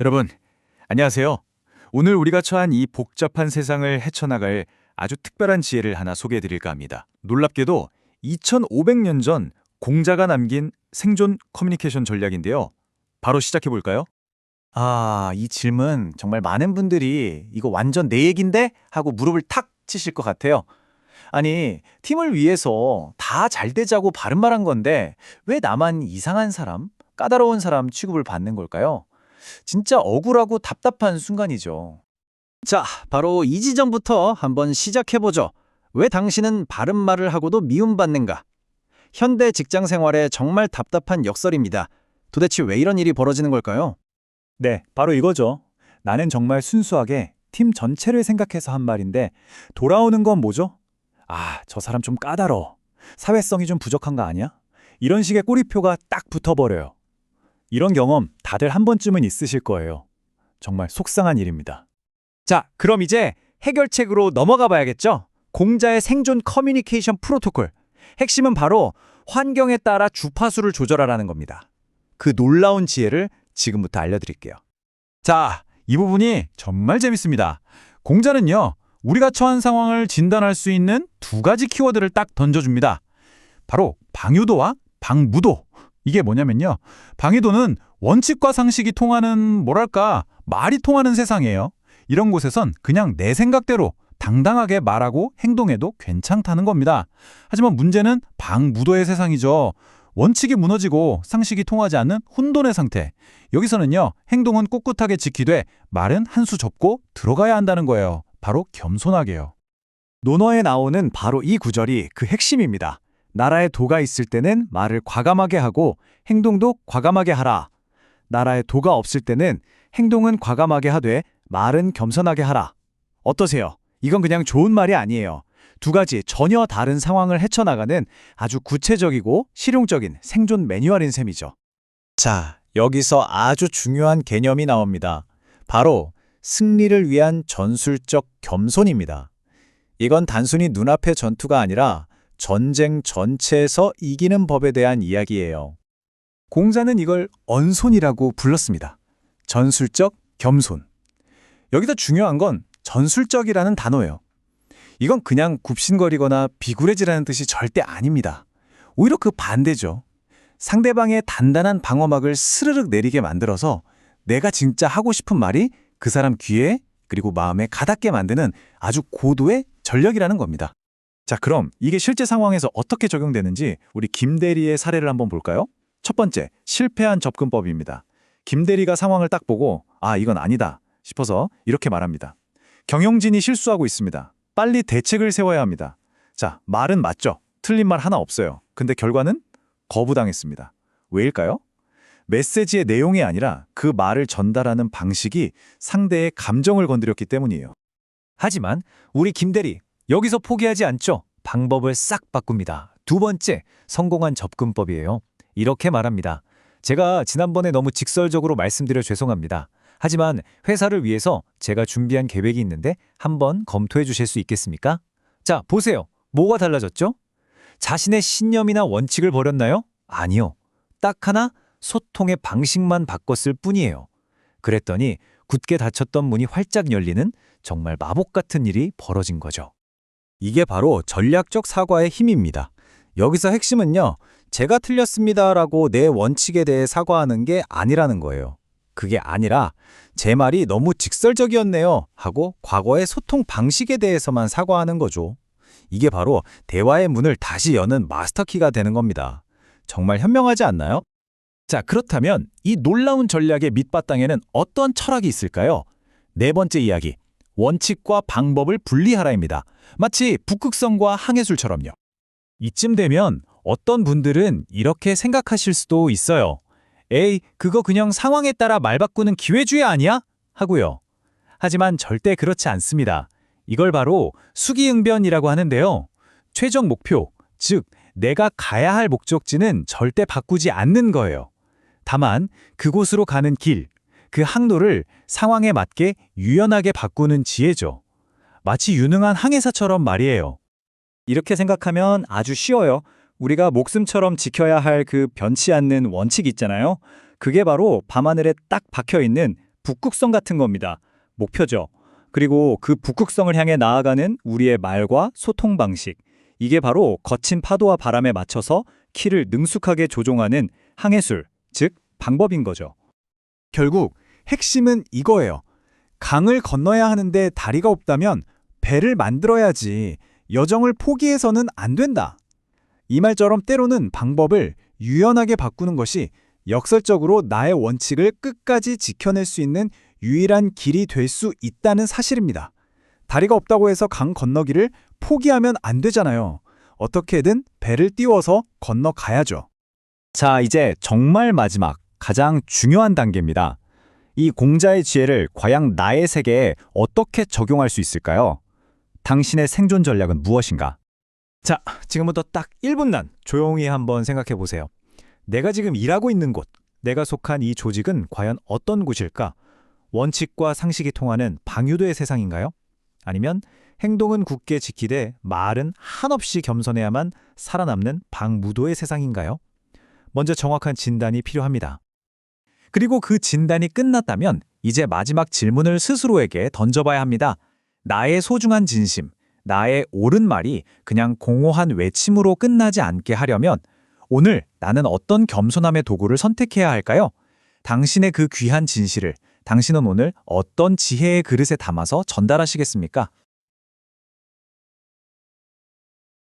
여러분, 안녕하세요. 오늘 우리가 처한 이 복잡한 세상을 헤쳐나갈 아주 특별한 지혜를 하나 소개해 드릴까 합니다. 놀랍게도 2500년 전 공자가 남긴 생존 커뮤니케이션 전략인데요. 바로 시작해 볼까요? 아, 이 질문 정말 많은 분들이 이거 완전 내 얘긴데? 하고 무릎을 탁 치실 것 같아요. 아니, 팀을 위해서 다 잘 되자고 바른 말 한 건데 왜 나만 이상한 사람, 까다로운 사람 취급을 받는 걸까요? 진짜 억울하고 답답한 순간이죠. 자, 바로 이 지점부터 한번 시작해보죠. 왜 당신은 바른 말을 하고도 미움받는가? 현대 직장 생활에 정말 답답한 역설입니다. 도대체 왜 이런 일이 벌어지는 걸까요? 네, 바로 이거죠. 나는 정말 순수하게 팀 전체를 생각해서 한 말인데 돌아오는 건 뭐죠? 아, 저 사람 좀 까다로워. 사회성이 좀 부족한 거 아니야? 이런 식의 꼬리표가 딱 붙어버려요. 이런 경험 다들 한 번쯤은 있으실 거예요. 정말 속상한 일입니다. 자, 그럼 이제 해결책으로 넘어가 봐야겠죠? 공자의 생존 커뮤니케이션 프로토콜. 핵심은 바로 환경에 따라 주파수를 조절하라는 겁니다. 그 놀라운 지혜를 지금부터 알려드릴게요. 자, 이 부분이 정말 재밌습니다. 공자는요, 우리가 처한 상황을 진단할 수 있는 두 가지 키워드를 딱 던져줍니다. 바로 방유도와 방무도. 이게 뭐냐면요. 방유도는 원칙과 상식이 통하는, 뭐랄까, 말이 통하는 세상이에요. 이런 곳에선 그냥 내 생각대로 당당하게 말하고 행동해도 괜찮다는 겁니다. 하지만 문제는 방무도의 세상이죠. 원칙이 무너지고 상식이 통하지 않는 혼돈의 상태. 여기서는요, 행동은 꿋꿋하게 지키되 말은 한 수 접고 들어가야 한다는 거예요. 바로 겸손하게요. 논어에 나오는 바로 이 구절이 그 핵심입니다. 나라에 도가 있을 때는 말을 과감하게 하고 행동도 과감하게 하라. 나라에 도가 없을 때는 행동은 과감하게 하되 말은 겸손하게 하라. 어떠세요? 이건 그냥 좋은 말이 아니에요. 두 가지 전혀 다른 상황을 헤쳐나가는 아주 구체적이고 실용적인 생존 매뉴얼인 셈이죠. 자, 여기서 아주 중요한 개념이 나옵니다. 바로 승리를 위한 전술적 겸손입니다. 이건 단순히 눈앞의 전투가 아니라 전쟁 전체에서 이기는 법에 대한 이야기예요. 공자는 이걸 언손이라고 불렀습니다. 전술적 겸손. 여기서 중요한 건 전술적이라는 단어예요. 이건 그냥 굽신거리거나 비굴해지라는 뜻이 절대 아닙니다. 오히려 그 반대죠. 상대방의 단단한 방어막을 스르륵 내리게 만들어서 내가 진짜 하고 싶은 말이 그 사람 귀에 그리고 마음에 가닿게 만드는 아주 고도의 전력이라는 겁니다. 자, 그럼 이게 실제 상황에서 어떻게 적용되는지 우리 김대리의 사례를 한번 볼까요? 첫 번째, 실패한 접근법입니다. 김대리가 상황을 딱 보고 아, 이건 아니다 싶어서 이렇게 말합니다. 경영진이 실수하고 있습니다. 빨리 대책을 세워야 합니다. 자, 말은 맞죠. 틀린 말 하나 없어요. 근데 결과는 거부당했습니다. 왜일까요? 메시지의 내용이 아니라 그 말을 전달하는 방식이 상대의 감정을 건드렸기 때문이에요. 하지만 우리 김대리 여기서 포기하지 않죠. 방법을 싹 바꿉니다. 두 번째, 성공한 접근법이에요. 이렇게 말합니다. 제가 지난번에 너무 직설적으로 말씀드려 죄송합니다. 하지만 회사를 위해서 제가 준비한 계획이 있는데 한번 검토해 주실 수 있겠습니까? 자, 보세요. 뭐가 달라졌죠? 자신의 신념이나 원칙을 버렸나요? 아니요. 딱 하나 소통의 방식만 바꿨을 뿐이에요. 그랬더니 굳게 닫혔던 문이 활짝 열리는 정말 마법 같은 일이 벌어진 거죠. 이게 바로 전략적 사과의 힘입니다. 여기서 핵심은요, 제가 틀렸습니다라고 내 원칙에 대해 사과하는 게 아니라는 거예요. 그게 아니라 제 말이 너무 직설적이었네요 하고 과거의 소통 방식에 대해서만 사과하는 거죠. 이게 바로 대화의 문을 다시 여는 마스터키가 되는 겁니다. 정말 현명하지 않나요? 자, 그렇다면 이 놀라운 전략의 밑바탕에는 어떤 철학이 있을까요? 네 번째 이야기, 원칙과 방법을 분리하라입니다. 마치 북극성과 항해술처럼요. 이쯤 되면 어떤 분들은 이렇게 생각하실 수도 있어요. 에이, 그거 그냥 상황에 따라 말 바꾸는 기회주의 아니야? 하고요. 하지만 절대 그렇지 않습니다. 이걸 바로 수기응변이라고 하는데요. 최종 목표, 즉 내가 가야 할 목적지는 절대 바꾸지 않는 거예요. 다만 그곳으로 가는 길, 그 항로를 상황에 맞게 유연하게 바꾸는 지혜죠. 마치 유능한 항해사처럼 말이에요. 이렇게 생각하면 아주 쉬워요. 우리가 목숨처럼 지켜야 할 그 변치 않는 원칙 있잖아요. 그게 바로 밤하늘에 딱 박혀 있는 북극성 같은 겁니다. 목표죠. 그리고 그 북극성을 향해 나아가는 우리의 말과 소통 방식. 이게 바로 거친 파도와 바람에 맞춰서 키를 능숙하게 조종하는 항해술, 즉 방법인 거죠. 결국 핵심은 이거예요. 강을 건너야 하는데 다리가 없다면 배를 만들어야지 여정을 포기해서는 안 된다. 이 말처럼 때로는 방법을 유연하게 바꾸는 것이 역설적으로 나의 원칙을 끝까지 지켜낼 수 있는 유일한 길이 될 수 있다는 사실입니다. 다리가 없다고 해서 강 건너기를 포기하면 안 되잖아요. 어떻게든 배를 띄워서 건너가야죠. 자, 이제 정말 마지막, 가장 중요한 단계입니다. 이 공자의 지혜를 과연 나의 세계에 어떻게 적용할 수 있을까요? 당신의 생존 전략은 무엇인가? 자, 지금부터 딱 1분간 조용히 한번 생각해 보세요. 내가 지금 일하고 있는 곳, 내가 속한 이 조직은 과연 어떤 곳일까? 원칙과 상식이 통하는 방유도의 세상인가요? 아니면 행동은 굳게 지키되 말은 한없이 겸손해야만 살아남는 방무도의 세상인가요? 먼저 정확한 진단이 필요합니다. 그리고 그 진단이 끝났다면 이제 마지막 질문을 스스로에게 던져봐야 합니다. 나의 소중한 진심, 나의 옳은 말이 그냥 공허한 외침으로 끝나지 않게 하려면 오늘 나는 어떤 겸손함의 도구를 선택해야 할까요? 당신의 그 귀한 진실을 당신은 오늘 어떤 지혜의 그릇에 담아서 전달하시겠습니까?